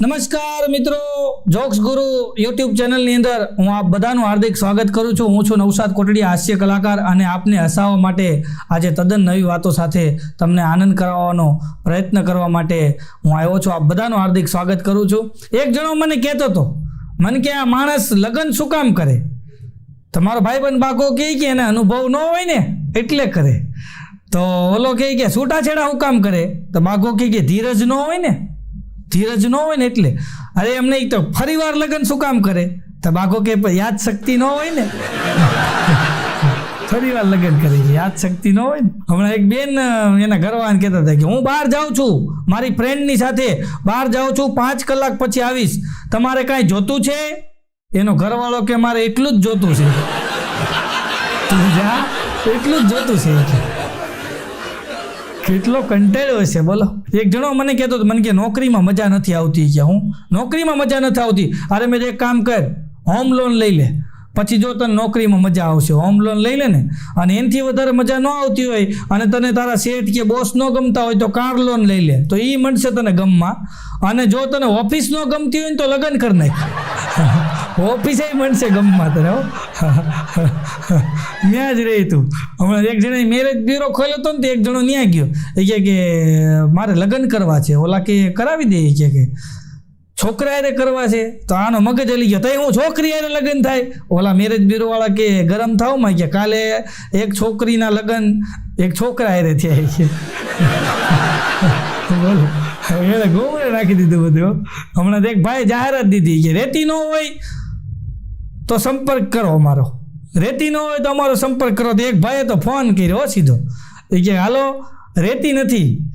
નમસ્કાર મિત્રો, જોક્સ ગુરુ યુટ્યુબ ચેનલની અંદર હું આપ બધાનું હાર્દિક સ્વાગત કરું છું. હું છું નવસાદ કોટડી, હાસ્ય કલાકાર અને આપને હસાવવા માટે આજે તદ્દન નવી વાતો સાથે તમને આનંદ કરાવવાનો પ્રયત્ન કરવા માટે હું આવ્યો છું. આપ બધાનું હાર્દિક સ્વાગત કરું છું. એક જણો મને કહેતો હતો, મને કે આ માણસ લગ્ન શું કામ કરે? તમારો ભાઈબંધ બાકો કહે કે એને અનુભવ ન હોય ને એટલે કરે. તો ઓલો કહે કે છૂટાછેડા હું કામ કરે? તો બાકો કહે કે, ધીરજ ન હોય ને ધીરજ ન હોય ને એટલે. અરે એમને તો ફરી વાર લગ્ન શું કામ કરે? તો બાકો કે "પણ યાદ શક્તિ ન હોય ને? ફરી વાર લગ્ન કરે છે, યાદ શક્તિ ન હોય ને? હમણાં એક બેન એના ઘરવાળાને કહેતા હતા કે, હું બહાર જાઉં છું. મારી ફ્રેન્ડની સાથે બહાર જાઉં છું. પાંચ કલાક પછી આવીશ. તમારે કાંઈ જોતું છે? એનો ઘરવાળો કે, મારે એટલું જ જોતું છે. તું જા. એટલું જ જોતું છે. કેટલો કંટાળ્યો હશે, બોલો. એક જણો મને કહેતો હતો, મને કે નોકરીમાં મજા નથી આવતી. કે હું, નોકરીમાં મજા નથી આવતી. અરે, મેં એક કામ કર, હોમ લોન લઈ લે. પછી જો તને નોકરીમાં મજા આવશે, હોમ લોન લઈ લે ને. અને એનાથી વધારે મજા ન આવતી હોય, અને તને તારા શેઠ કે બોસ ન ગમતા હોય તો કાર લોન લઈ લે. તો એ મળશે તને ગમમાં. અને જો તને ઓફિસ ન ગમતી હોય ને તો લગ્ન કરી નાખ. ઓફિસે મળશે ગમમાં તને. ત્યાં જ રહી તું. હમણાં એક જણે મેરેજ બ્યુરો ખોલ્યો હતો ને તો એક જણો ત્યાં ગયો. એ કહે કે, મારે લગ્ન કરવા છે. ઓલા કે, કરાવી દે. એ કે, છોકરા હારે કરવા છે. તો આનો મગજ હલી ગયો. તઈ હું છોકરી એને લગ્ન થાય? ઓલા મેરેજ બ્યુરો વાળા કે, ગરમ થાવમાં. કે કાલે એક છોકરીના લગ્ન એક છોકરા હારે થયા. છે બોલો. એને ગોમરે રાખી દીધું બધું હમણાં એક ભાઈ જાહેરાત દીધી કે, રેતી ન હોય તો સંપર્ક કરો અમારો. રેતી ન હોય તો અમારો સંપર્ક કરો. તો એક ભાઈએ તો ફોન કર્યો સીધો. એ કે, હાલો, રેતી નથી.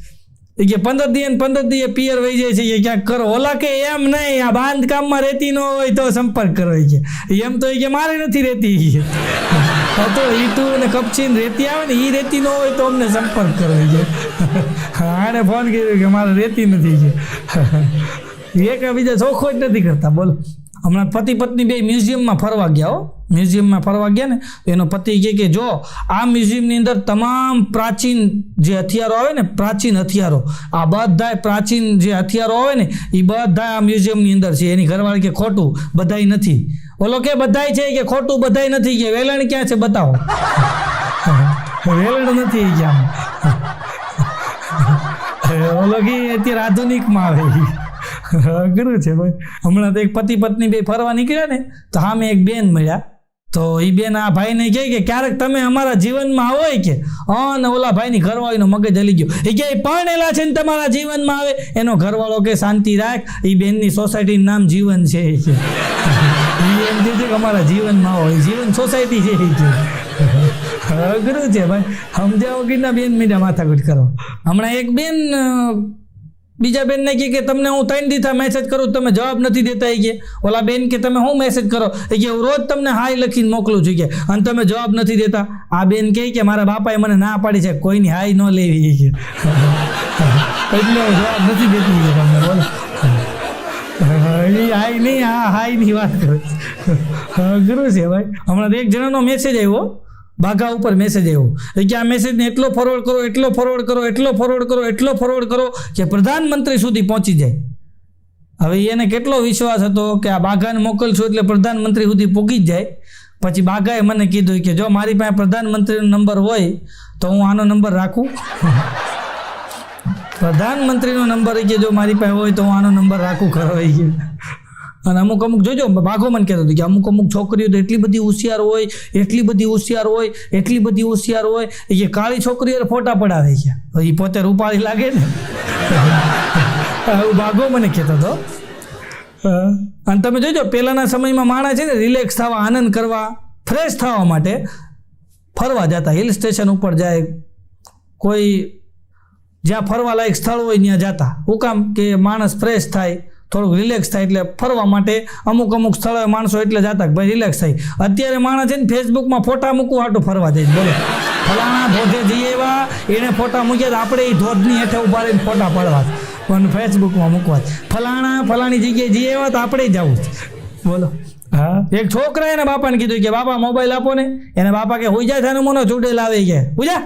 એ કે, પંદર દી ને પંદર દીએ પિયર વહી જાય છે. એ ક્યાંક કરો. ઓલા કે, એમ નહીં, આ બાંધકામમાં રેતી ન હોય તો સંપર્ક કરો. એ કે એમ તો એ કે, મારે નથી રેતી. તો ઈટું ને કપચી રેતી આવે ને એ રેતી ન હોય તો અમને સંપર્ક કરો. એ કે, આને ફોન કર્યો કે, મારે રેતી નથી. કે, એક બીજા ચોખ્ખો જ નથી કરતા. બોલો. હમણાં પતિ પત્ની બે મ્યુઝિયમમાં ફરવા ગયા હો. મ્યુઝિયમમાં ફરવા ગયા ને એનો પતિ કહે કે, જો, આ મ્યુઝિયમની અંદર તમામ પ્રાચીન જે હથિયારો આવે ને, પ્રાચીન હથિયારો, આ બધા પ્રાચીન જે હથિયારો આવે ને એ બધા આ મ્યુઝિયમની અંદર છે. એની ઘરવાળી કે, ખોટું, બધાય નથી. ઓલો કે, બધાય છે? કે, ખોટું, બધાય નથી. કે, વેલણ ક્યાં છે, બતાવો. વેલણ નથી ક્યાં. ઓલો કે, અત્યારે આધુનિકમાં આવે. અઘરું છે ભાઈ. હમણાં તો એક પતિ પત્ની બે ફરવા નીકળ્યા ને, તો સામે એક બેન મળ્યા. તો એ બેન આ ભાઈને કહે કે, ક્યારેક તમે અમારા જીવનમાં આવો કે હા ઓલા ભાઈની ઘરવાળીનો મગજ હલી ગયો. એ કે પરણેલા છે ને તમારા જીવનમાં આવે. એનો ઘરવાળો કે શાંતિ રાખ એ બેનની સોસાયટીનું નામ જીવન છે એ એમ છે કે, અમારા જીવનમાં એ જીવન સોસાયટી છે એ અઘરું છે ભાઈ. સમજાવો કે ના બેન, મીડા માથાકૂટ કરો. હમણાં એક બેન બીજા બેનને કહે કે તમને હું ત્રણ દીથા મેસેજ કરું, તમે જવાબ નથી દેતા એ કે. ઓલા બેન કે તમે હું મેસેજ કરો? એ કે રોજ તમને હાય લખીને મોકલું છું કે. અને તમે જવાબ નથી દેતા. આ બેન કહે કે, મારા બાપાએ મને ના પાડી છે, કોઈની હાય ન લેવી એ કે. એટલે જવાબ નથી દેતી કે તમને, બોલો. હાય નહીં હા હાયની વાત કરે છે. ભાઈ. હમણાં એક જણાનો મેસેજ આવ્યો. બાઘા ઉપર મેસેજ આવ્યો. કે આ મેસેજને એટલો ફોરવર્ડ કરો, એટલો ફોરવર્ડ કરો, એટલો ફોરવર્ડ કરો, એટલો ફોરવર્ડ કરો કે પ્રધાનમંત્રી સુધી પહોંચી જાય. હવે એને કેટલો વિશ્વાસ હતો કે આ બાઘાને મોકલશું એટલે પ્રધાનમંત્રી સુધી પહોંચી જ જાય. પછી બાઘાએ મને કીધું કે જો મારી પાસે પ્રધાનમંત્રીનો નંબર હોય તો હું આનો નંબર રાખું. પ્રધાનમંત્રીનો નંબર કે જો મારી પાસે હોય તો હું આનો નંબર રાખું ખરો એ અને અમુક અમુક જોજો બાઘો મને કહેતો હતો કે અમુક અમુક છોકરીઓ તો એટલી બધી હોશિયાર હોય, એટલી બધી હોશિયાર હોય, એટલી બધી હોશિયાર હોય, એ કાળી છોકરીઓ ફોટા પડાવે છે. એ પોતે રૂપાળી લાગે ને. એવું બાઘો મને કહેતો હતો. અને તમે જોજો પહેલાંના સમયમાં માણસ છે ને રિલેક્સ થવા, આનંદ કરવા ફ્રેશ થવા માટે ફરવા જતા હિલ સ્ટેશન ઉપર જાય, કોઈ જ્યાં ફરવા લાયક સ્થળ હોય ત્યાં જતા. હું કામ કે માણસ ફ્રેશ થાય થોડુંક રિલેક્સ થાય એટલે ફરવા માટે અમુક અમુક સ્થળોએ માણસો એટલે જતા કે ભાઈ રિલેક્સ થાય. અત્યારે માણસ છે ને ફેસબુકમાં ફોટા મૂકવા હાટું ફરવા જાય બોલો. ફલાણા ધોધે જઈએ એવા એણે ફોટા મૂક્યા આપણે એ ધોધની હેઠે ઊભા રહીને ફોટા પાડવા. પણ ફેસબુકમાં મૂકવા ફલાણા ફલાણી જગ્યાએ જઈએ એવા તો આપણે જવું બોલો. હા. એક છોકરા એને બાપાને કીધું કે બાપા મોબાઈલ આપો ને. એને બાપા કે હુઈ જાય થાનું મનો ચૂડેલ આવે કે હુજા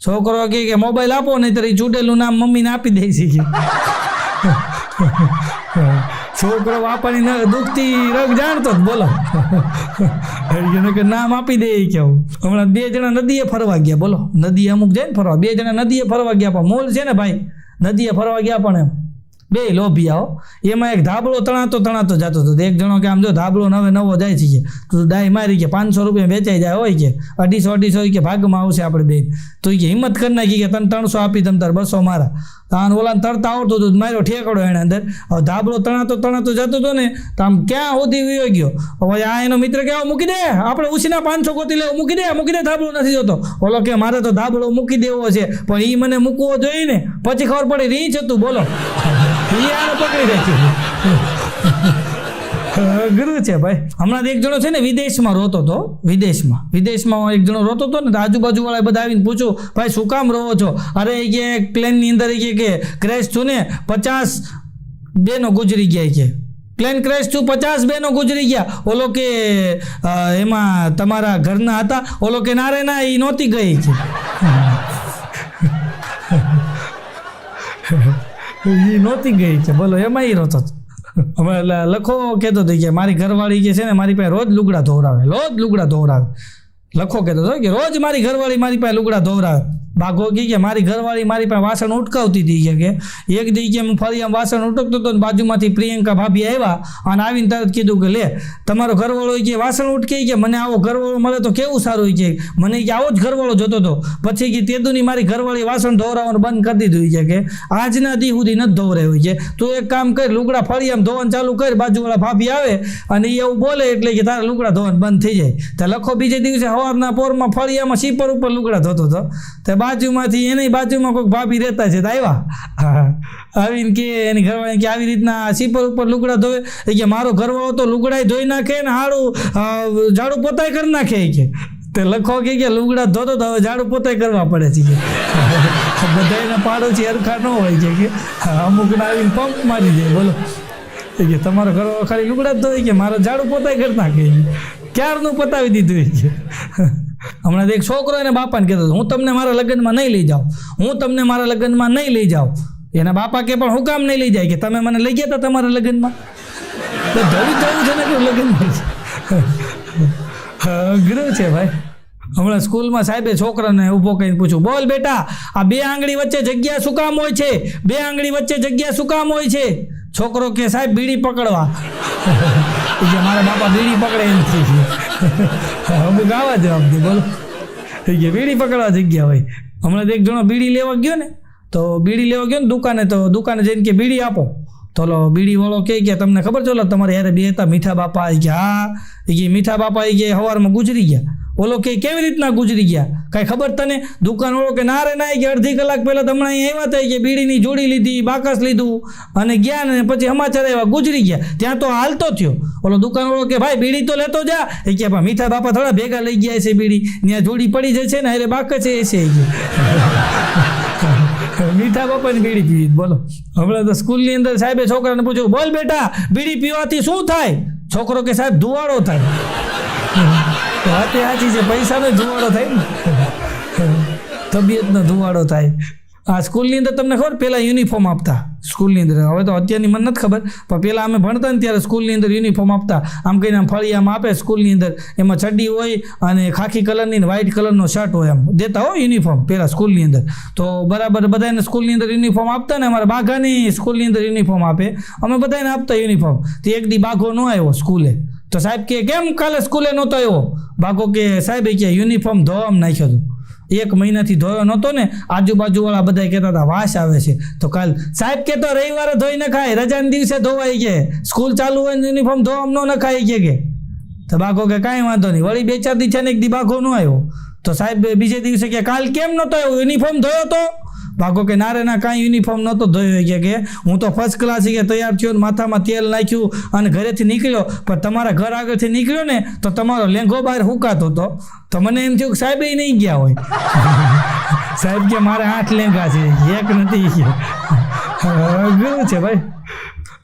છોકરો કે મોબાઈલ આપો નહીં તો એ ચૂડેલું નામ મમ્મીને આપી દે છે. છોકરો બાપાની દુખતી રગ જાણતો જ બોલો. એને કે નામ આપી દે એ કેવું. હમણાં બે જણા નદીએ ફરવા ગયા, બોલો. નદી અમુક જાય ને ફરવા. બે જણા નદીએ ફરવા ગયા, પણ મોલ છે ને ભાઈ? નદીએ ફરવા ગયા પણ એમ. બે લોભિયાઓ એમાં એક ધાબળો તણાતો તણાતો જતો હતો. એક જણો કે આમ જો ધાબળો નવે નવો જાય છે કે, તું ડાય મારી કે પાંચસો રૂપિયા વેચાઈ જાય હોય કે, અઢીસો અઢીસો કે ભાગમાં આવશે આપણે બેન. તો કે હિંમત કરી નાખી કે તને ત્રણસો આપી તમ તાર બસો મારા. તાન ઓલા તરતા આવડતું હતું માર્યો ઠેકડો એને અંદર. હવે ધાબળો તણાતો તણાતો જતો હતો ને, તો આમ ક્યાં સુધી વિયો ગયો? હવે આ એનો મિત્ર કે મૂકી દે, આપણે ઉછીના પાંચસો ગોતી લેવો, મૂકી દે મૂકી દે, ધાબળો નથી જોતો. ઓલો કે, મારે તો ધાબળો મૂકી દેવો છે, પણ એ મને મૂકવો જોઈએ ને. પછી ખબર પડી રીંચ હતું, બોલો. પકડી રાખ્યું ગુરુ છે ભાઈ. હમણાં એક જણો છે ને વિદેશમાં રોતો હતો. વિદેશમાં. વિદેશમાં એક જણો રોતો હતો ને આજુબાજુ વાળા બધા આવીને પૂછ્યું ભાઈ શું કામ રહો છો? અરે કે પ્લેનની અંદર કે ક્રેશ થયું ને પચાસ બેનો ગુજરી ગયા કે. પ્લેન ક્રેશ થયું પચાસ બેનો ગુજરી ગયા. ઓલો કે એમાં તમારા ઘરના હતા ઓલો કે ના રે ના એ નહોતી ગઈ. છે એ નહોતી ગઈ છે બોલો એમાં એ રોતો અમે લખો કહેતો હતો કે મારી ઘરવાળી કે છે ને મારી પાસે રોજ લુગડા ધોવરાવે રોજ લુગડા ધોવરાવે લખો કહેતો હતો કે રોજ મારી ઘરવાળી મારી પાસે લુગડા ધોવરાવે બાઘો કહે કે મારી ઘરવાળી મારી પાસે વાસણ ઉટકાવતી હતી કે એક દી કે હું ફરી આમ વાસણ ઉટકતો હતો બાજુમાંથી પ્રિયંકા ભાભી આવ્યા અને આવીને તરત કીધું કે લે, તમારો ઘરવાળો કે વાસણ ઉટકે કે મને આવો ઘરવાળો મળે તો કેવું સારું હોય કે? મને કે આવો જ ઘરવાળો જોતો હતો. પછી કે તેદુની મારી ઘરવાળી વાસણ ધોવરાવવાનું બંધ કરી દીધું છે કે આજના દી સુધી નથી ધોવરાયું છે તું એક કામ કર, લુગડા ફરી આમ ધોવાનું ચાલુ કર, બાજુવાળા ભાભી આવે અને એ એવું બોલે એટલે કે તારા લુગડા ધોવાનું બંધ થઈ જાય. તો લખો બીજે દિવસે સવારના પોરમાં ફળિયામાં સીપર ઉપર લુગડા ધોતો હતો. તે બાજુમાંથી એની બાજુમાં કોઈક ભાભી રહેતા છે આવ્યા. આવીને કે એની ઘરવાળી કે આવી રીતના સીપર ઉપર લુગડા ધોવે. કે મારો ઘરવાળો તો લુગડાય ધોઈ નાખે ને હાડું ઝાડુ પોતાય કરી નાખે કે. તે લખો કે કે લુગડા ધોતો તો હવે ઝાડુ પોતાય કરવા પડે છે કે. બધાને પાડોશી હરખા ન હોય છે કે. અમુકને આવીને પંપ મારી દે, બોલો. કે તમારો ઘરવાળો ખાલી લુગડા જ ધોઈ કે મારો ઝાડુ પોતાય કરી નાખે ક્યારનું પતાવી દીધું કે? હમણાં એક છોકરો એને બાપાને કહેતો હતો, હું તમને મારા લગ્નમાં નહીં લઈ જાઉં. હું તમને મારા લગ્નમાં નહીં લઈ જાઉં. એના બાપા કે, પણ હું કામ નહીં લઈ જાય? કે, તમે મને લઈ ગયા હતા તમારા લગ્નમાં? તો ધરી જવું છે ને કે લગ્નમાં અઘરું છે ભાઈ. હમણાં સ્કૂલમાં સાહેબે છોકરાને ઊભો કરીને પૂછ્યું, બોલ બેટા, આ બે આંગળી વચ્ચે જગ્યા શું કામ હોય છે? બે આંગળી વચ્ચે જગ્યા શું કામ હોય છે? છોકરો કે સાહેબ, બીડી પકડવા. કે મારા બાપા બીડી પકડે એમ થઈ ગયું. અમુક આવા જવાબ દે બોલો. થઈ ગયા. બીડી પકડવા જગ્યા હોય. હમણાં એક જણો બીડી લેવા ગયો ને, તો બીડી લેવા ગયો ને દુકાને, તો દુકાને જઈને કે બીડી આપો. તો લો, બીડી વાળો કહે કે, તમને ખબર છે તમારે યારે બે હતા, મીઠા બાપા આવી ગયા. હા એ કે મીઠા બાપા એ ગયા સવારમાં ગુજરી ગયા. ઓલો કે કેવી રીતના ગુજરી ગયા? કાંઈ ખબર તને? દુકાન વાળો કે, ના રે, ના કે અડધી કલાક પહેલાં તમને હમણાં અહીં આવ્યા હતા કે બીડીની જોડી લીધી, બાકસ લીધું. અને ગયા ને પછી સમાચાર એવા ગુજરી ગયા. ત્યાં તો હાલતો થયો. ઓલો દુકાન વાળો કે, ભાઈ, બીડી તો લેતો જા. એ કે, પણ મીઠા બાપા થોડા ભેગા લઈ ગયા છે બીડી. ત્યાં જોડી પડી જાય છે ને અરે બાકસ એ છે મીઠા બાપાની બીડી પીવી બોલો. હમણાં તો સ્કૂલની અંદર સાહેબે છોકરાને પૂછ્યું, બોલ બેટા, બીડી પીવાથી શું થાય? છોકરો કે, સાહેબ, ધુવાડો થાય. વાત સાચી છે, પૈસાનો ધુવાડો થાય ને. તબિયતનો ધુવાડો થાય. આ સ્કૂલની અંદર તમને ખબર પહેલાં યુનિફોર્મ આપતા. સ્કૂલની અંદર. હવે તો અત્યારની મને નથી ખબર, પણ પહેલાં અમે ભણતા ને ત્યારે સ્કૂલની અંદર યુનિફોર્મ આપતા. આમ કહીને આમ ફળિયામાં આપે સ્કૂલની અંદર. એમાં ચડ્ડી હોય અને ખાખી કલરની ને વ્હાઇટ કલરનો શર્ટ હોય એમ દેતા હોય યુનિફોર્મ પહેલાં સ્કૂલની અંદર. તો બરાબર બધાને સ્કૂલની અંદર યુનિફોર્મ આપતા ને અમારા બાઘાની સ્કૂલની અંદર યુનિફોર્મ આપે. અમે બધાને આપતા યુનિફોર્મ તો એક દી બાઘો ન આવ્યો સ્કૂલે. તો સાહેબ કે, કેમ કાલે સ્કૂલે નહોતો આવ્યો? બાઘો કે, સાહેબ કે યુનિફોર્મ ધોવામાં નાખ્યો હતો. એક મહિનાથી ધોયો નહોતો ને, આજુબાજુવાળા બધા કહેતા હતા, વાસ આવે છે. તો કાલ સાહેબ કે તો રવિવારે ધોઈ નખાય રજાના દિવસે ધોવાય કે સ્કૂલ ચાલુ હોય યુનિફોર્મ ધોવામ ન નખાય કે કે. તો બાઘો કે કાંઈ વાંધો નહીં. વળી બે ચાર દી છે ને એક દી બાઘો ન આવ્યો. તો સાહેબ બીજે દિવસે કે, કાલ કેમ નહોતો આવ્યો? યુનિફોર્મ ધોયો તો? બાઘો કે ના રે ના કાંઈ યુનિફોર્મ નહોતો ધોયો કે કે હું તો ફર્સ્ટ ક્લાસ કે તૈયાર થયો માથામાં તેલ નાખ્યું અને ઘરેથી નીકળ્યો. પણ તમારા ઘર આગળથી નીકળ્યો ને તો તમારો લેંઘો બહાર હુકાતો હતો. તો મને એમ થયું કે સાહેબ એ નહીં ગયા હોય. સાહેબ કે મારે આઠ લેંઘા છે. એક નથી. ગયું છે ભાઈ.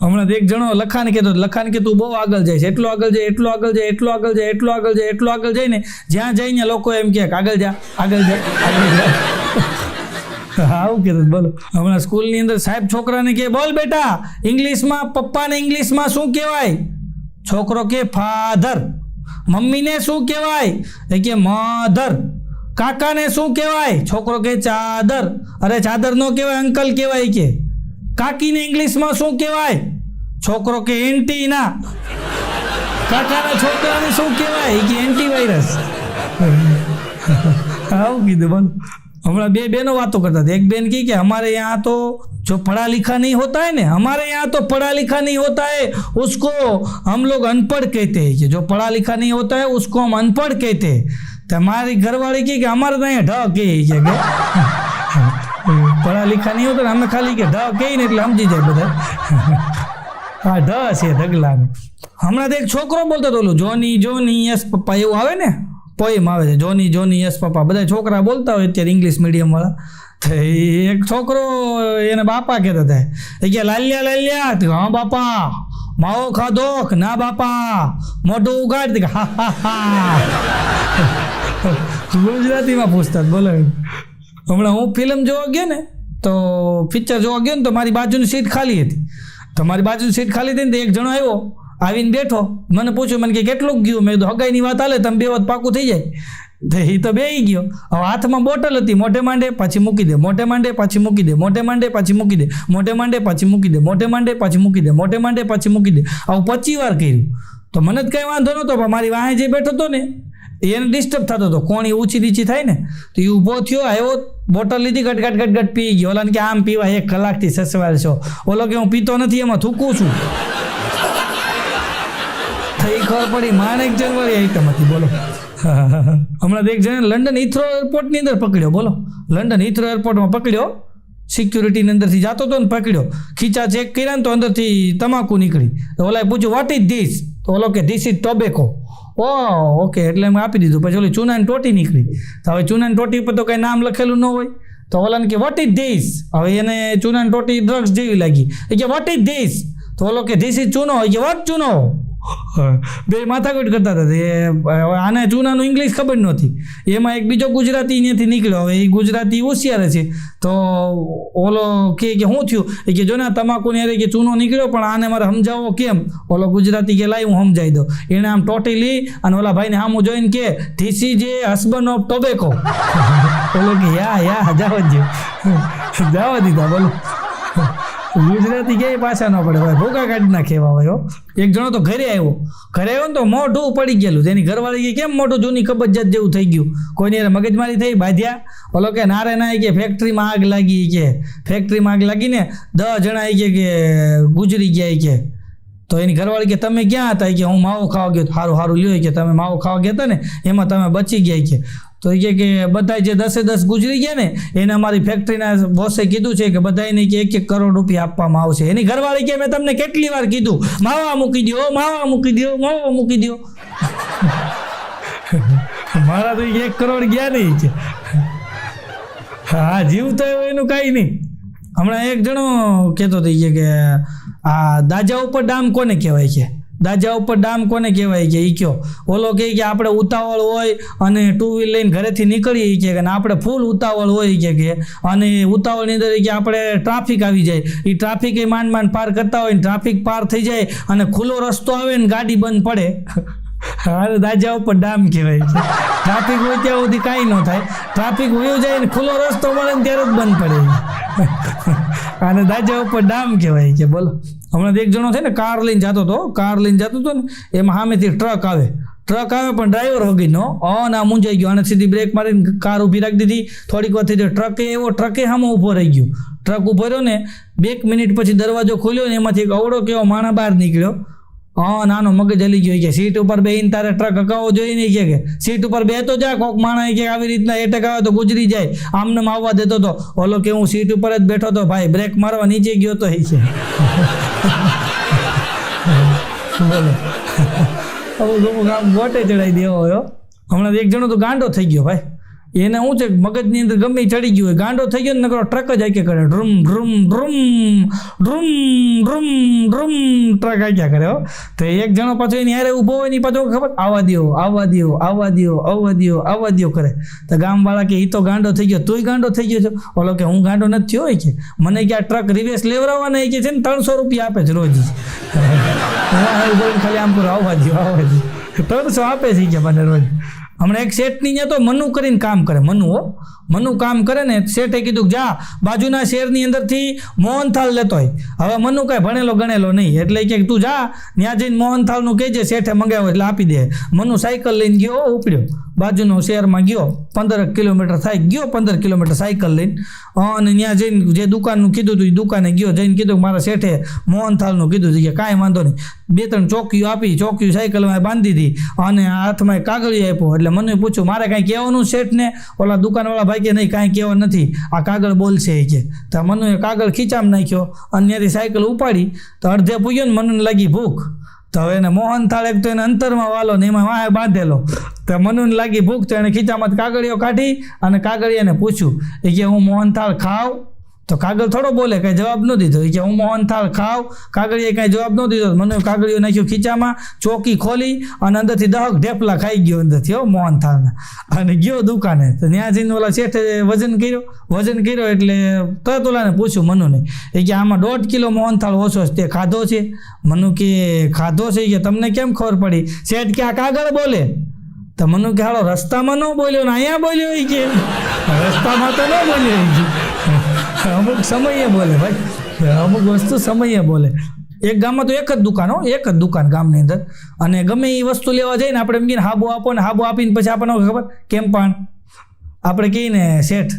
હમણાં એક જણો લખાણ કહેતો લખાણ કે તું બહુ આગળ જાય છે. એટલો આગળ જાય, એટલો આગળ જાય, એટલો આગળ જાય, એટલો આગળ જાય, એટલો આગળ જાય ને જ્યાં જઈને લોકો એમ કે આગળ જા આગળ જા આગળ જા. આવું કીધું, બોલો. હમણાં સ્કૂલની અંદર સાહેબ છોકરાને કે બોલ બેટા, ઇંગ્લિશમાં, પપ્પાને ઇંગ્લિશમાં શું કહેવાય? છોકરો કે ફાધર. મમ્મીને શું કહેવાય? એ કે મધર. કાકાને શું કહેવાય? છોકરો કે ચાદર. અરે, ચાદર નો કહેવાય, અંકલ કહેવાય કે. કાકીને ઇંગ્લિશમાં શું કહેવાય? છોકરો કે એન્ટીના. કાકાના છોકરાને શું કહેવાય? કે એન્ટીવાયરસ. આવું કીધું, બોલો. हमारा बे बहनों बातों करता था। एक बहन की कि हमारे यहाँ तो जो पढ़ा लिखा नहीं होता है ना, हमारे यहाँ तो पढ़ा लिखा नहीं होता है, उसको हम लोग अनपढ़ कहते हैं कि जो पढ़ा लिखा नहीं होता है, उसको हम अनपढ़ कहते हैं। तो हमारी घरवाली की कि हमारे तो नहीं ढ के पढ़ा लिखा नहीं होता तो हमें खाली के ढ के ही नहीं સમજી જાય બધા હા ઢ છે ઢગલા હમણાં તો એક છોકરો બોલતો હતો ઓલું જોની જોની યસ પપ્પા પોઈમ આવે છે જોની જોની યસ પપ્પા બધા છોકરા બોલતા હોય અત્યારે ઇંગ્લિશ મીડિયમવાળા તો એક છોકરો એને બાપા કહેતા હતા. એ કે, લાલ્યા લાલ્યા. તો હા, બાપા. માવો ખાધો ના, બાપા? મોઢું ઉગાડ હા હા હા. ગુજરાતીમાં પૂછતા બોલો હમણાં હું ફિલ્મ જોવા ગયો ને, તો પિક્ચર જોવા ગયો ને, તો મારી બાજુની સીટ ખાલી હતી. તો મારી બાજુની સીટ ખાલી હતી ને, તો એક જણો આવ્યો. આવીને બેઠો. મને પૂછ્યું, મને કે કેટલું ગયું? મેં કીધું, હગાઈની વાત હાલે તમે બે વાત પાકું થઈ જાય. તો એ તો બેહી ગયો. હવે હાથમાં બોટલ હતી, મોઢે માંડે પાછી મૂકી દે, મોઢે માંડે પાછી મૂકી દે, મોઢે માંડે પાછી મૂકી દે, મોઢે માંડે પાછી મૂકી દે, મોઢે માંડે પાછી મૂકી દે, મોઢે માંડે પાછી મૂકી દે. આવું પચી વાર કર્યું. તો મને જ કંઈ વાંધો નહોતો, પણ મારી વાહે જે બેઠો હતો ને, એને ડિસ્ટર્બ થતો હતો. કોણી ઊંચી નીચી થાય ને, તો એ ઊભો થયો, આવ્યો, બોટલ લીધી ગટગટ ગટ ગટ ગટ પી ગયો. ઓલાને કે આમ પીવા એક કલાકથી સસવાલ છો. ઓલો કે હું પીતો નથી, એમાં થૂકું છું. ખબર પડી, માણેક જનવરી આઈટમ હતી બોલો. હમણાં એક જણે લંડન હિથ્રો એરપોર્ટની અંદર પકડ્યો, બોલો. લંડન હિથ્રો એરપોર્ટમાં પકડ્યો, સિક્યુરિટીની અંદરથી જતો હતો ને પકડ્યો. ખીચા ચેક કર્યા ને તો અંદરથી તમાકુ નીકળી. તો ઓલાએ પૂછ્યું વોટ ઇઝ ધીસ તો ઓલો કે ધીસ ઇઝ ટોબેકો ઓ ઓકે એટલે એમ આપી દીધું. પછી ઓલી ચૂનાની ટોટી નીકળી. તો હવે ચૂનાની ટોટી પર તો કંઈ નામ લખેલું ન હોય. તો ઓલાને કે વોટ ઇઝ ધીસ હવે એને ચૂનાની ટોટી ડ્રગ્સ જેવી લાગી. કે વોટ ઇઝ ધીસ તો ઓલો કે ધીસ ઇઝ ચૂનો. એ કે વોટ ચૂનો? બે માથાકૂટ કરતા હતા. એ આને ચૂનાનું ઇંગ્લિશ ખબર નહોતી. એમાં એક બીજો ગુજરાતી અહીંયાથી નીકળ્યો. હવે એ ગુજરાતી હોશિયાર છે. તો ઓલો કે કે શું થયું? એ કે જો ને તમાકુની અરે કે ચૂનો નીકળ્યો, પણ આને મારે સમજાવો કેમ? ઓલો ગુજરાતી કે લાઈ હું સમજાવી દઉં. એણે આમ ટોટી લઈ અને ઓલા ભાઈને સામું જોઈને કે this is a husband of tobacco ઓલો કે યા યા જાવ જ જાવા દીધા, બોલો. ગુજરાતી ક્યાંય પાછા ન પડે ભાઈ. ભોગા કાઢી નાખેવા હોય એક જણો તો ઘરે આવ્યો. ઘરે આવ્યો ને તો મોઢું પડી ગયેલું. તેની ઘરવાળી કે કેમ મોઢું જૂની કબજિયાત જેવું થઈ ગયું? કોઈની મગજમારી થઈ, બાંધ્યા? ઓલો કે નારે ના કે ફેક્ટરીમાં આગ લાગી કે. ફેક્ટરીમાં આગ લાગીને દસ જણા કે કે ગુજરી ગયા કે. તો એની ઘરવાળી કે, તમે ક્યાં હતા? કે, હું માવો ખાવા ગયો સારું સારું લ્યો. કે, તમે માવો ખાવા ગયા હતા ને? એમાં તમે બચી ગયા કે. તો એ કે બધા જે દસે દસ ગુજરી ગયા ને, એને અમારી ફેક્ટરીના બોસે કીધું છે કે બધાને કે એક એક કરોડ રૂપિયા આપવામાં આવશે. એની ઘરવાળી કે, મેં તમને કેટલી વાર કીધું? માવા મૂકી દો માવા મૂકી દો માવા મૂકી દો મારા તો એક કરોડ ગયા નહીં છે હા જીવતો એનું કાંઈ નહીં. હમણાં એક જણો કહેતો થઈ કે, આ દાજા ઉપર ડામ કોને કહેવાય છે? દાજા ઉપર ડામ કોને કહેવાય કે એ કયો? ઓલો કહે કે આપણે ઉતાવળ હોય અને ટુ વ્હીલ લઈને ઘરેથી નીકળીએ કે અને આપણે ફૂલ ઉતાવળ હોય કે. અને ઉતાવળની અંદર કે આપણે ટ્રાફિક આવી જાય. એ ટ્રાફિક એ માંડ માંડ પાર કરતા હોય ને ટ્રાફિક પાર થઈ જાય અને ખુલ્લો રસ્તો આવે ને ગાડી બંધ પડે. અરે દાજા ઉપર ડામ કહેવાય. છે ટ્રાફિક હોય ત્યાં સુધી કાંઈ ન થાય. ટ્રાફિક વયું જાય ને ખુલ્લો રસ્તો મળે ને ત્યારે જ બંધ પડે. અને દાજા ઉપર ડામ કહેવાય છે બોલો. હમણાં એક જણો છે ને કાર લઈને જતો હતો, કાર લઈને જતો હતો ને, એમાં સામેથી ટ્રક આવે. ટ્રક આવે પણ ડ્રાઈવર હગીનો નો ઓન આ મૂંઝાઈ ગયો. અને સીધી બ્રેક મારીને કાર ઊભી રાખી દીધી. થોડીક વાર થઈ ટ્રકે એવો, ટ્રકે સામે ઊભો રહી ગયો. ટ્રક ઊભો રહ્યો ને, બે મિનિટ પછી દરવાજો ખોલ્યો ને એમાંથી એક અવળો કેવો માણા બહાર નીકળ્યો. હા, નાનો મગજ હલી ગયો કે સીટ ઉપર બેહીને તારે ટ્રક હકાવો જોઈએ નહીં કે? સીટ ઉપર બેતો જા, કોક માણા કે આવી રીતના એટેક આવે તો ગુજરી જાય. આમને આવવા દેતો તો, ઓલો કે હું સીટ ઉપર જ બેઠો તો, ભાઈ બ્રેક મારવા નીચે ગયો તો એ છે. અમુક ગોટે ચડાવી દેવો હમણાં એક જણો તો ગાંડો થઈ ગયો, ભાઈ. એને શું છે, મગજની અંદર ગમે ચડી ગયું હોય, ગાંડો થઈ ગયો ને નકરો ટ્રક જ આકે કરે. ડ્રુમ ડ્રુમ ડ્રુમ ડ્રુમ ડ્રુમ ડ્રુમ ટ્રક આક્યા કરે હો. તો એક જણો પાછો એની હારે ઊભો હોય ને ઈ પાછો ખબર? આવવા દો આવવા દ્યો આવવા દો આવવા દો આવવા દ્યો કરે. તો ગામવાળા કે એ તો ગાંડો થઈ ગયો, તોય ગાંડો થઈ ગયો છે. ઓલો કે હું ગાંડો નથી થયો કે? મને કે આ ટ્રક રિવેસ લેવડાવવાના એ કે છે ને ત્રણસો રૂપિયા આપે છે રોજ ખાલી આમ કરો આવવા દ્યો આવવા દો ત્રણસો આપે છે કે મને રોજ. હમણાં એક શેઠની ત્યાં તો મનુ કરીને કામ કરે, મનુ હો. મનુ કામ કરે ને શેઠે કીધું જા, બાજુના શેરની અંદરથી મોહનથાળ લેતો હોય. હવે મનુ કાંઈ ભણેલો ગણેલો નહીં, એટલે કે તું જા, ત્યાં જઈને મોહનથાળનું કહેજે શેઠે મંગાવ્યો એટલે આપી દે. મનુ સાયકલ લઈને ગયો ઉપડ્યો. બાજુનો શહેરમાં ગયો, પંદર કિલોમીટર થાય, ગયો પંદર કિલોમીટર સાયકલ લઈને. અને ત્યાં જઈને જે દુકાનનું કીધું હતું એ દુકાને ગયો, જઈને કીધું મારા શેઠે મોહનથાલનું કીધું હતું કે કાંઈ વાંધો નહીં. બે ત્રણ ચોકીઓ આપી, ચોકીઓ સાયકલમાં બાંધી દીધી અને હાથમાં એક કાગળિયો આપ્યો. એટલે મને પૂછ્યું, મારે કાંઈ કહેવાનું શેઠને? ઓલા દુકાનવાળા ભાઈ કે, નહીં, કાંઈ કહેવા નથી. આ કાગળ બોલશે એ કે. તો મનુએ કાગળ ખીચામાં નાખ્યો અને ત્યાંથી સાયકલ ઉપાડી. તો અડધે પૂગ્યો ને મનુને લાગી ભૂખ. તો હવે એને મોહનથાળ એક તો એને અંતરમાં વાલો ને એમાં વાહે બાંધેલો. તો મનુને લાગી ભૂખ તો એણે ખીચામાં કાગળીઓ કાઢી અને કાગળીયાને પૂછ્યું, એ કે હું મોહનથાળ ખાવ તો કાગળ થોડો બોલે, કાંઈ જવાબ ન દીધો. એ કે હું મોહનથાળ ખાવ. કાગળીએ કાંઈ જવાબ ન દીધો. મને કાગળીઓ નાખ્યું ખીચામાં, ચોકી ખોલી અને અંદરથી દહક ઢેપલા ખાઈ ગયો અંદરથી, હો મોહનથાળના અને ગયો દુકાને. તો ત્યાં જઈને ઓલા શેઠે વજન કર્યો. વજન કર્યો એટલે તરત ઓલાને પૂછ્યું મનુને એ કે, આમાં દોઢ કિલો મોહનથાળ ઓછો છે, તે ખાધો છે? મનુ કે, ખાધો છે. કે, તમને કેમ ખબર પડી? શેઠ કે, આ કાગળ બોલે. તો મનુ કે, હાલો, રસ્તામાં ન બોલ્યો ને, અહીંયા બોલ્યો એ કે. રસ્તામાં તો ન બોલ્યો અમુક સમયે બોલે ભાઈ. અમુક વસ્તુ સમયે બોલે. એક ગામમાં તો એક જ દુકાન હો, એક જ દુકાન ગામની અંદર. અને ગમે એ વસ્તુ લેવા જઈએ ને આપણે એમ હાબુ હાબો આપો ને, હાબો આપીને પછી આપણને ખબર? કેમ પણ? આપણે કહીએ ને, શેઠ,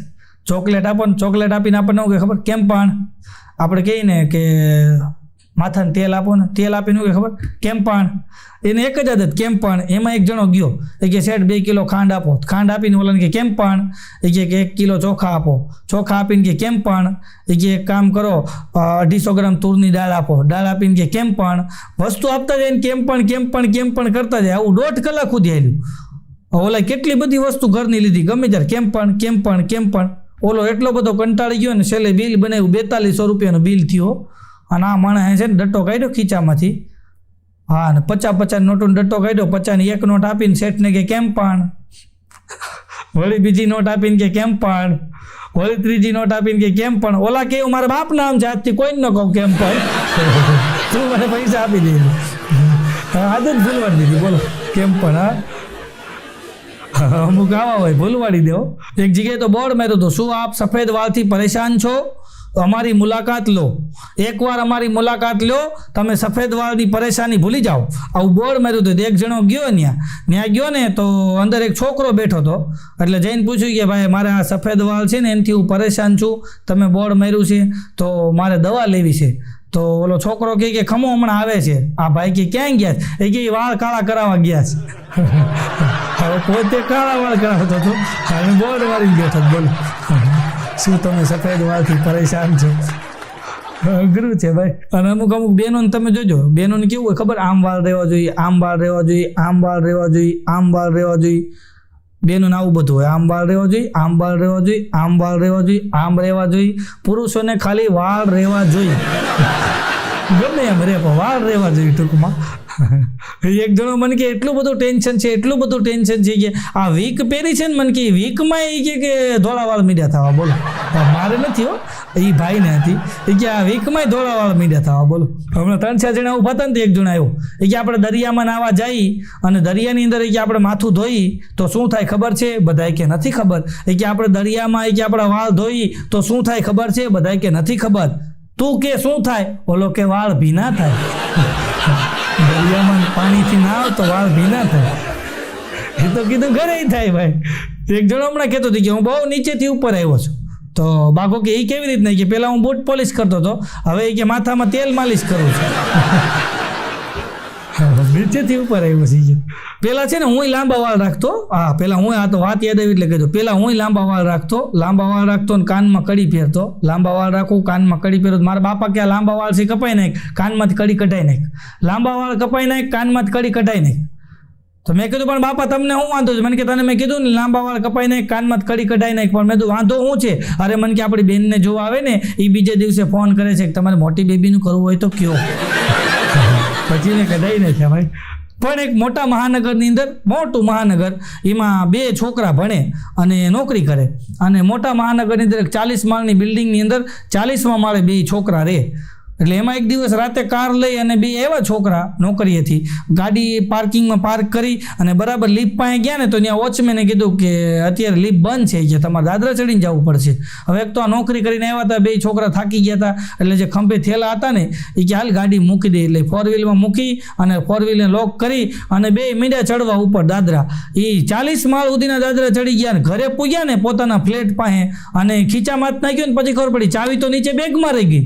ચોકલેટ આપો ને, ચોકલેટ આપીને આપણને ખબર? કેમ પણ? આપણે કહીએ ને કે માથાને તેલ આપો ને, તેલ આપીને કે ખબર? કેમ પણ એને એક જ આદત કેમ પણ એમાં એક જણો ગયો. એ કે શેઠ, બે કિલો ખાંડ આપો. ખાંડ આપીને ઓલાને કે કેમ પણ એ કે એક કિલો ચોખા આપો. ચોખા આપીને કે કેમ પણ એ કે એક કામ કરો અઢીસો ગ્રામ તુરની દાળ આપો. દાળ આપીને કે કેમ પણ વસ્તુ આપતા જાય ને કેમ પણ કેમ પણ કેમ પણ કરતા જાય. આવું દોઢ કલાક સુધી આવ્યું ઓલા કેટલી બધી વસ્તુ ઘરની લીધી? ગમે ત્યારે કેમ પણ કેમ પણ કેમ પણ ઓલો એટલો બધો કંટાળી ગયો ને, છેલ્લે બિલ બનાવ્યું, બેતાલીસો રૂપિયાનું બિલ થયો. અને આ માણસે છે ને ડટ્ટો કાઢ્યો ખીચામાંથી. હા ને પચાસ પચાસ નોટોનો ડટ્ટો કાઢ્યો પચાસની એક નોટ આપીને શેઠને કે કેમ પણ વળી બીજી નોટ આપીને કે કેમ પણ વળી ત્રીજી નોટ આપીને કે કેમ પણ ઓલા કેવું મારા બાપ નામ છે, આજથી કોઈ ન કહું કેમ પણ તું મને પૈસા આપી દે. આદત ભૂલવાડી દીધી, બોલો. કેમ પણ હા? અમુક આવા હોય, ભૂલવાડી દેવો એક જગ્યાએ તો બોર્ડ મેં તો શું આપ સફેદ વાળથી પરેશાન છો? તો અમારી મુલાકાત લો. એકવાર અમારી મુલાકાત લો, તમે સફેદ વાળની પરેશાની ભૂલી જાઓ. આવું બોર્ડ માર્યું હતું. એક જણો ગયો ત્યાં ત્યાં ગયો ને તો અંદર એક છોકરો બેઠો હતો. એટલે જઈને પૂછ્યું કે ભાઈ મારે આ સફેદ વાળ છે ને એનાથી હું પરેશાન છું. તમે બોર્ડ માર્યું છે. તો મારે દવા લેવી છે. તો ઓલો છોકરો કહે કે ખમો હમણાં આવે છે. આ ભાઈ કે ક્યાં ગયા છે? એ કે વાળ કાળા કરાવવા ગયા છે. હવે પોતે કાળા વાળ કરાવતો હતો. બોર્ડ મારી ગયો હતો. બોલો. શું તમે સફેદ વાળથી પરેશાન છો? અઘરું છે ભાઈ. અને અમુક અમુક બહેનોને તમે જોજો, બહેનોને કેવું હોય ખબર? આમ વાળ રહેવા જોઈએ, આમ વાળ રહેવા જોઈએ, આમ વાળ રહેવા જોઈએ, આમ વાળ રહેવા જોઈએ. બેનું આવું બધું હોય. આમ વાળ રહેવા જોઈએ, આમ વાળ રહેવા જોઈએ, આમ વાળ રહેવા જોઈએ, આમ રહેવા જોઈએ. પુરુષોને ખાલી વાળ રહેવા જોઈએ. ગમે એમ રે પણ વાળ રહેવા જોઈએ ટૂંકમાં. એક જણો મને કે એટલું બધું ટેન્શન છે, એટલું બધું ટેન્શન છે કે આ વીક પહેરી છે ને મને કે વીકમાં એ કે કે ધોળાવાળ મીડિયા થવા, બોલો. મારે નથી હો. એ ભાઈને હતી. એ કે આ વીકમાં ધોળાવાળ મીડિયા થવા, બોલો. હમણાં ત્રણ ચાર જણા ઊભા હતા ને એક જણા આવ્યો. એ કે આપણે દરિયામાં નાવા જઈ અને દરિયાની અંદર એ કે આપણે માથું ધોઈ તો શું થાય ખબર છે? બધાય કે નથી ખબર. એ કે આપણે દરિયામાં એ કે આપણે વાળ ધોઈ તો શું થાય ખબર છે? બધાય કે નથી ખબર. તું કે શું થાય? ઓલો કે વાળ ભીના થાય. દરિયામાં પાણીથી ના આવતો વાળ ભીના થાય. એ તો કીધું ઘરે થાય ભાઈ. એક જણો હમણાં કહેતો હતો કે હું બહુ નીચેથી ઉપર આવ્યો છું. તો બાકો કે એ કેવી રીતના? કે પહેલાં હું બૂટ પોલિશ કરતો હતો. હવે એ કે માથામાં તેલ માલિશ કરું છું. નીચેથી ઉપર આવ્યો છે પેલા છે ને હું લાંબા વાળ રાખતો. હા, પેલા હું આ તો વાત યાદ આવી એટલે કહેતો પેલા હું લાંબા વાળ રાખતો. લાંબા વાળ રાખતો ને કાનમાં કડી પહેરતો લાંબા વાળ રાખું, કાનમાં કડી પહેરતો મારા બાપા કે લાંબા વાળ છે કપાઈ નાખ. કાનમાંથી કડી કઢાઈ નાખ. લાંબા વાળ કપાઈ નાખ, કાનમાંથી કડી કઢાઈ નાખ. તો મેં કીધું, પણ બાપા, તમને હું વાંધો છે? મને કે, તને મેં કીધું ને લાંબા વાળ કપાઈ નાખ કાનમાં કડી કઢાઈ નાખ. પણ મેં કીધું, વાંધો હું છે? અરે, મને કે, આપણી બેનને જોવા આવે ને એ બીજે દિવસે ફોન કરે છે કે તમારે મોટી બેબીનું કરવું હોય તો કયો. પછી કદાઈને છે ભાઈ. પણ એક મોટા મહાનગરની અંદર, મોટું મહાનગર, એમાં બે છોકરા ભણે અને નોકરી કરે. અને મોટા મહાનગરની અંદર એક ચાલીસ માળની બિલ્ડિંગની અંદર ચાલીસમાં માળે બે છોકરા રહે. એટલે એમાં એક દિવસ રાતે કાર લઈ અને બે એવા છોકરા નોકરીએથી ગાડી પાર્કિંગમાં પાર્ક કરી અને બરાબર લીપ પાસે ગયા ને તો ત્યાં વોચમેને કીધું કે અત્યારે લીપ બંધ છે કે તમારે દાદરા ચડીને જવું પડશે. હવે એક તો આ નોકરી કરીને આવ્યા હતા, બે છોકરા થાકી ગયા હતા, એટલે જે ખંભે થેલા હતા ને એ કે હાલ ગાડી મૂકી દે, એટલે ફોર વ્હીલમાં મૂકી અને ફોર વ્હીલને લોક કરી અને બે મીંડા ચડવા ઉપર દાદરા. એ ચાલીસ માળ સુધીના દાદરા ચડી ગયા ને, ઘરે પૂગ્યા ને પોતાના ફ્લેટ પાસે અને ખીચામાં હાથ નાખ્યો ને, પછી ખબર પડી ચાવી તો નીચે બેગમાં રહી ગઈ.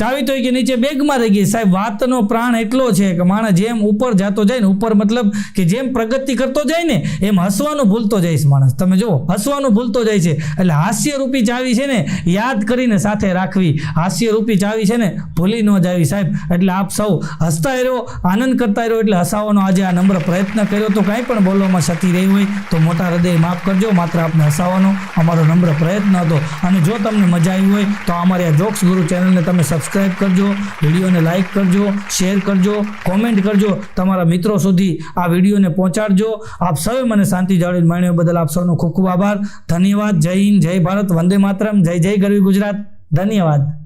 ચાવી તો કે નીચે બેગમાં રહી ગઈ. સાહેબ, વાતનો પ્રાણ એટલો છે કે માણસ જેમ ઉપર જતો જાય ને, ઉપર મતલબ કે જેમ પ્રગતિ કરતો જાય ને, એમ હસવાનું ભૂલતો જાય માણસ. તમે જુઓ, હસવાનું ભૂલતો જાય છે. એટલે હાસ્યરૂપી ચાવી છે ને, યાદ કરીને સાથે રાખવી. હાસ્યરૂપી ચાવી છે ને, ભૂલી ન જાવી સાહેબ. એટલે આપ સૌ હસતા રહ્યો, આનંદ કરતા રહ્યો, એટલે હસાવવાનો આજે આ નમ્ર પ્રયત્ન કર્યો તો કાંઈ પણ બોલવામાં છતી રહી હોય તો મોટા હૃદય માફ કરજો. માત્ર આપને હસાવવાનો અમારો નમ્ર પ્રયત્ન હતો. અને જો તમને મજા આવી હોય તો અમારી આ જોક્સ ગુરુ ચેનલને તમે સબસ્ક્રાઇબ કરજો, વિડીયોને લાઇક કરજો શેર કરજો કોમેન્ટ કરજો. તમારા મિત્રો સુધી આ વિડીયોને પહોંચાડજો. આપ સૌએ મને શાંતિ જાળવી માણ્યો બદલ આપ સૌનો ખૂબ ખૂબ આભાર. ધન્યવાદ. જય હિન્દ, જય ભારત. વંદે માતરમ. જય જય ગરવી ગુજરાત. ધન્યવાદ.